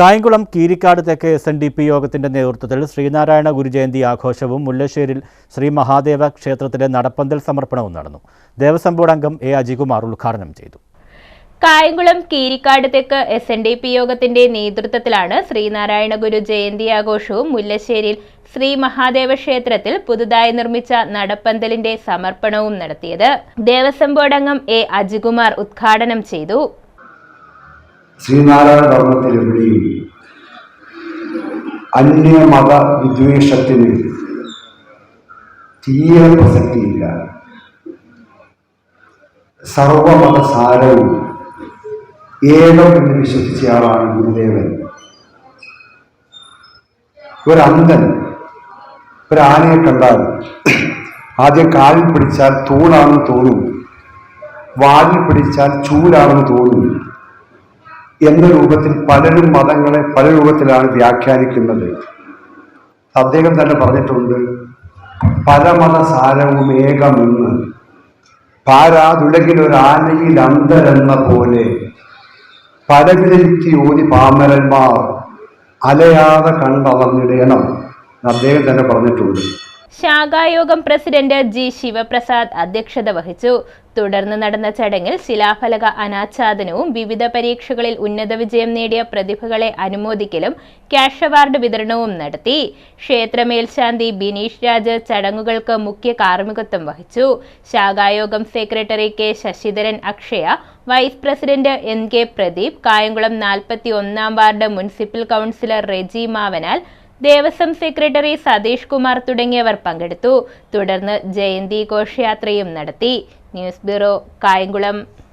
കായംകുളം കീരിക്കാട് തെക്ക് S N D P യോഗത്തിന്റെ നേതൃത്വത്തിൽ ശ്രീനാരായണ ഗുരുജയന്തി ആഘോഷവും മുല്ലശ്ശേരിൽ ശ്രീ മഹാദേവ ക്ഷേത്രത്തിലെ നടപ്പന്തൽ സമർപ്പണവും നടന്നു. ദേവസ്വം ബോർഡ് അംഗം എ അജികുമാർ ഉദ്ഘാടനം ചെയ്തു. കായംകുളം കീരിക്കാട് തെക്ക് എസ് എൻ ഡി പി യോഗത്തിന്റെ നേതൃത്വത്തിലാണ് ശ്രീനാരായണ ഗുരു ജയന്തി ആഘോഷവും മുല്ലശ്ശേരിയിൽ ശ്രീ മഹാദേവ ക്ഷേത്രത്തിൽ പുതുതായി നിർമ്മിച്ച നടപ്പന്തലിന്റെ സമർപ്പണവും നടത്തിയത്. ദേവസ്വം ബോർഡ് അംഗം എ അജികുമാർ ഉദ്ഘാടനം ചെയ്തു. ശ്രീനാരായണ ധർമ്മത്തിൽ എവിടെയും അന്യമത വിദ്വേഷത്തിന് തീരെ പ്രസക്തിയില്ല. സർവമത സാരവും ഏകം എന്ന് വിശ്വസിച്ചയാളാണ് ഗുരുദേവൻ. ഒരന്തൻ ഒരാനയെ കണ്ടാൽ ആദ്യം കാലിൽ പിടിച്ചാൽ തൂണാണെന്ന് തോന്നും വാലിൽ പിടിച്ചാൽ ചൂലാണെന്ന് തോന്നും. എന്ന രൂപത്തിൽ പലരും മതങ്ങളെ പല രൂപത്തിലാണ് വ്യാഖ്യാനിക്കുന്നത്. അദ്ദേഹം തന്നെ പറഞ്ഞിട്ടുണ്ട് പല മത സാരവും ഏകമെന്ന്. പാരാതുലകിൽ ഒരു ആനയിൽ അന്തരെന്ന പോലെ. പല യുക്തി ഓതി പാമരന്മാർ. അലയാതെ കണ്ടളർന്നിടയണം അദ്ദേഹം തന്നെ പറഞ്ഞിട്ടുണ്ട്. ശാഖായോഗം പ്രസിഡന്റ് ജി ശിവപ്രസാദ് അധ്യക്ഷത വഹിച്ചു. തുടർന്ന് നടന്ന ചടങ്ങിൽ ശിലാഫലക അനാച്ഛാദനവും വിവിധ പരീക്ഷകളിൽ ഉന്നത വിജയം നേടിയ പ്രതിഭകളെ അനുമോദിക്കലും ക്യാഷ് അവാർഡ് വിതരണവും നടത്തി. ക്ഷേത്രമേൽശാന്തി ബിനീഷ് രാജ് ചടങ്ങുകൾക്ക് മുഖ്യ കാർമ്മികത്വം വഹിച്ചു. ശാഖായോഗം secretary K Sasidharan Akshaya vice president N K Pradeep Kayamkulam നാൽപ്പത്തി ഒന്നാം ward municipal councillor Reji Mavanal Devaswom secretary Satheesh Kumar തുടങ്ങിയവർ പങ്കെടുത്തു. തുടർന്ന് ജയന്തി ഘോഷയാത്രയും നടത്തി. News bureau Kayamkulam.